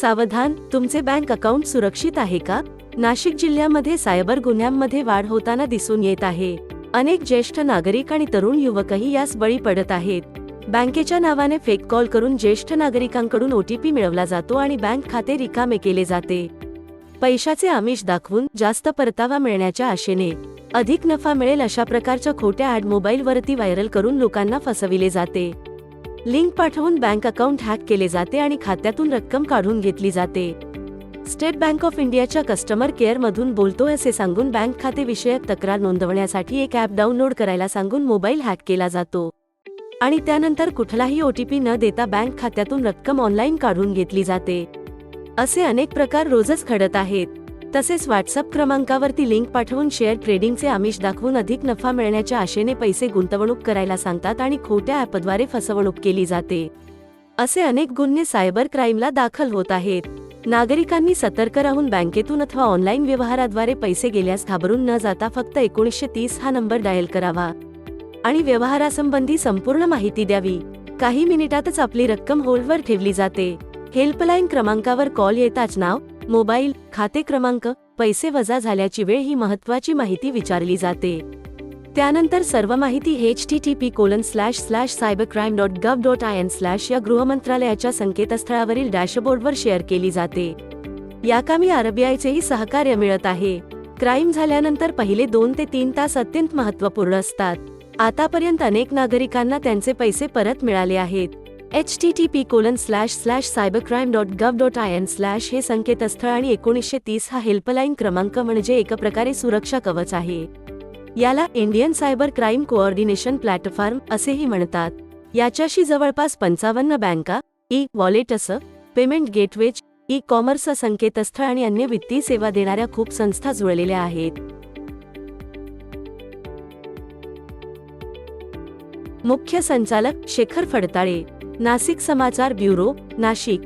सावधान तुमचे bank account सुरक्षित आहे का? नाशिक जिल्ह्यामध्ये सायबर गुन्ह्यांमध्ये वाढ होताना दिसून येत आहे. अनेक ज्येष्ठ नागरिक आणि तरुण युवकही यास बळी पडत आहेत. बँकेच्या नावाने फेक कॉल करून ज्येष्ठ नागरिकांकडून ओटीपी मिळवला जातो आणि बँक खाते रिकामे केले जाते. पैशाचे आमिष दाखवून जास्त परतावा मिळण्याच्या आशेने अधिक नफा मिळेल अशा प्रकारच्या खोट्या ऍड मोबाईलवरती व्हायरल करून लोकांना फसविले जाते. लिंक पाठवून बँक अकाउंट हॅक केले जाते आणि खात्यातून रक्कम काढून घेतली जाते. स्टेट बँक ऑफ इंडियाच्या कस्टमर केअर मधून बोलतोय असे सांगून बँक खाते विषयक तक्रार नोंदवण्यासाठी एक ॲप डाउनलोड करायला सांगून मोबाईल हॅक केला जातो. आणि त्यानंतर कुठलाही ओटीपी न देता बँक खात्यातून रक्कम ऑनलाईन काढून घेतली जाते. असे अनेक प्रकार रोजच घडत आहेत. तसेच व्हॉट्सअप क्रमांकावरती लिंक पाठवून शेअर ट्रेडिंगचे आमिष दाखवून अधिक नफा मिळण्याच्या आशेने पैसे गुंतवणूक करायला सांगतात आणि खोट्या ॲपद्वारे फसवणूक केली जाते. असे अनेक गुन्हे सायबर क्राईमला दाखल होत आहेत. नागरिकांनी सतर्क राहून बँकेतून अथवा ऑनलाईन व्यवहाराद्वारे पैसे गेल्यास घाबरून न जाता फक्त एकोणीसशे तीस हा नंबर डायल करावा. आणि व्यवहारासंबंधी संपूर्ण माहिती द्यावी. काही मिनिटातच आपली रक्कम होल्डवर ठेवली जाते. हेल्पलाईन क्रमांकावर कॉल येताच नाव मोबाईल खाते क्रमांक पैसे वजा झाल्याची वेळ ही महत्वाची माहिती विचारली जाते. त्यानंतर सर्व माहिती H T T P colon slash slash cyber crime dot gov dot I N slash या गृहमंत्रालयाच्या संकेतस्थळावरील डॅशबोर्डवर शेअर केली जाते. याकामी आरबीआयचेही सहकार्य मिळत आहे. क्राईम झाल्यानंतर पहिले दोन ते तीन तास अत्यंत महत्त्वपूर्ण असतात. आतापर्यंत अनेक नागरिकांना त्यांचे पैसे परत मिळाले आहेत. H T T P colon slash slash cyber crime dot gov dot I N slash हे संकेतस्थळ आणि एकोणीसशे तीस हा हेल्पलाईन क्रमांक म्हणजे एक प्रकारे सुरक्षा कवच आहे. याला Indian cyber crime coordination platform असेही म्हणतात. याच्याशी जवळपास पंचावन्न बँका e wallets payment gateways e commerce संकेतस्थळ आणि अन्य वित्तीय सेवा देणाऱ्या खूप संस्था जुळलेल्या आहेत. मुख्य संचालक शेखर फडताळे नाशिक समाचार ब्युरो नाशिक.